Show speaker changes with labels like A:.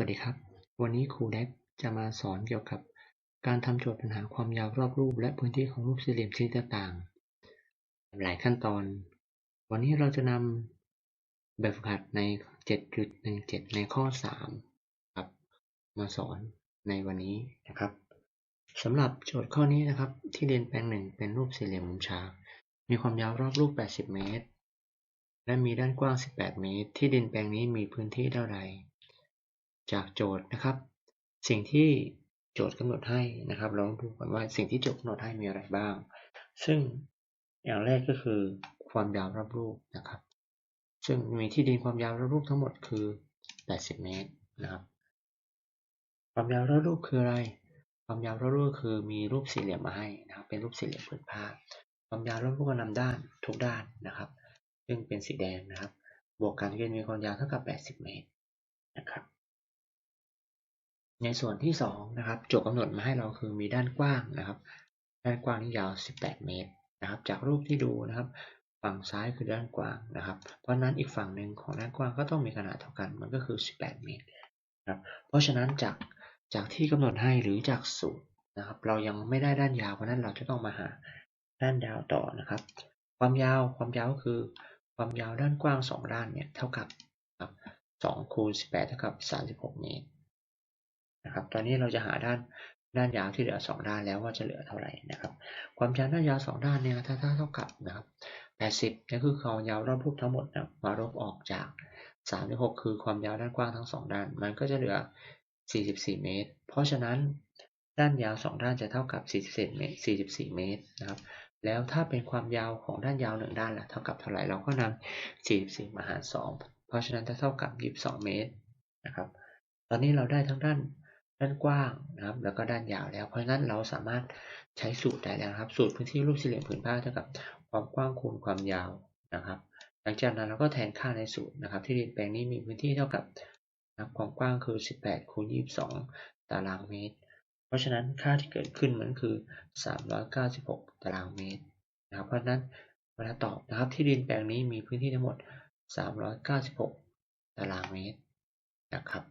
A: วัสดีครับ วันนี้ครูแดกจะมาสอนเกี่ยวกับการทำโจทย์ปัญหาความยาวรอบรูป และพื้นที่ของรูปสี่เหลี่ยมชนิดต่างๆ หลายขั้นตอน วันนี้เราจะนำแบบฝึกหัดใน 7.17 ในข้อ 3 ครับ มาสอนในวันนี้นะครับสำหรับโจทย์ข้อนี้นะครับ ที่เรียนแปลงหนึ่งเป็นรูปสี่เหลี่ยมมุมฉาก มีความยาวรอบรูป 80 เมตร และมีด้านกว้าง 18 เมตร ที่ดินแปลงนี้มีพื้นที่เท่าไหร่ จากโจทย์นะครับ สิ่งที่โจทย์กำหนดให้นะครับลองดูกันว่าสิ่งที่โจทย์กำหนดให้มีอะไรบ้าง ซึ่งอย่างแรกก็คือความยาวรอบรูปนะครับ ซึ่งมีที่ดินความยาวรอบรูปทั้งหมดคือ 80 เมตรนะครับ ความยาวรอบรูปคืออะไร ความยาวรอบรูปคือมีรูปสี่เหลี่ยมมาให้นะครับ เป็นรูปสี่เหลี่ยมผืนผ้าความยาวรอบรูปก็นำด้านทุกด้านนะครับ ซึ่งเป็นสีแดงนะครับ บวกกันก็มีความยาวเท่ากับ 80 เมตรนะครับ ในส่วนที่2นะครับโจทย์กำหนดมาให้เราคือมีด้านกว้างนะครับ ด้านกว้างนี่ยาว 18 เมตรนะครับ จากรูปที่ดูนะครับ ฝั่งซ้ายคือด้านกว้างนะครับ เพราะนั้นอีกฝั่งหนึ่งของด้านกว้างก็ต้องมีขนาดเท่ากันมันก็คือ 18 เมตรนะครับเพราะฉะนั้นจากจากที่กำหนดให้หรือจากสูตรนะครับ เรายังไม่ได้ด้านยาวเพราะนั้นเราจะต้องมาหาด้านยาวต่อนะครับ ความยาวความยาวก็คือ ความยาวด้านกว้าง 2 ด้านเนี่ยเท่ากับ2คูณ18 เท่ากับ 36 เมตร นะครับ ตอนนี้เราจะหาด้านด้านยาวที่เหลือ 2 ด้านแล้วว่าจะเหลือเท่าไหร่นะครับ ความยาวด้านยาว 2 ด้านเนี่ยถ้าถ้าเท่ากับนะครับ 80นี่คือความยาวรอบรูปทั้งหมดนะมาลบออกจาก36คือความยาวด้านกว้างทั้ง 2 ด้าน มันก็จะเหลือ 44 เมตร เพราะฉะนั้นด้านยาว 2 ด้านจะเท่ากับ 44 เมตร 44 เมตรนะครับ แล้วถ้าเป็นความยาวของด้านยาว 1 ด้านล่ะเท่ากับเท่าไหร่เราก็นำ44 มาหาร 2 เพราะฉะนั้นจะเท่ากับ 22 เมตรนะครับ ตอนนี้เราได้ทั้งด้าน ด้านกว้างนะครับ แล้วก็ด้านยาวแล้ว เพราะฉะนั้นเราสามารถใช้สูตรได้แล้วครับ สูตรพื้นที่รูปสี่เหลี่ยมผืนผ้าเท่ากับความกว้างคูณความยาวนะครับ หลังจากนั้นเราก็แทนค่าในสูตรนะครับ ที่ดินแปลงนี้มีพื้นที่เท่ากับนะความกว้างคือ 18คูณ22 ตารางเมตร เพราะฉะนั้นค่าที่เกิดขึ้นมันคือ 396 ตารางเมตรนะครับ เพราะฉะนั้นเวลาตอบนะครับที่ดินแปลงนี้มีพื้นที่ทั้งหมด 396 ตารางเมตรนะครับ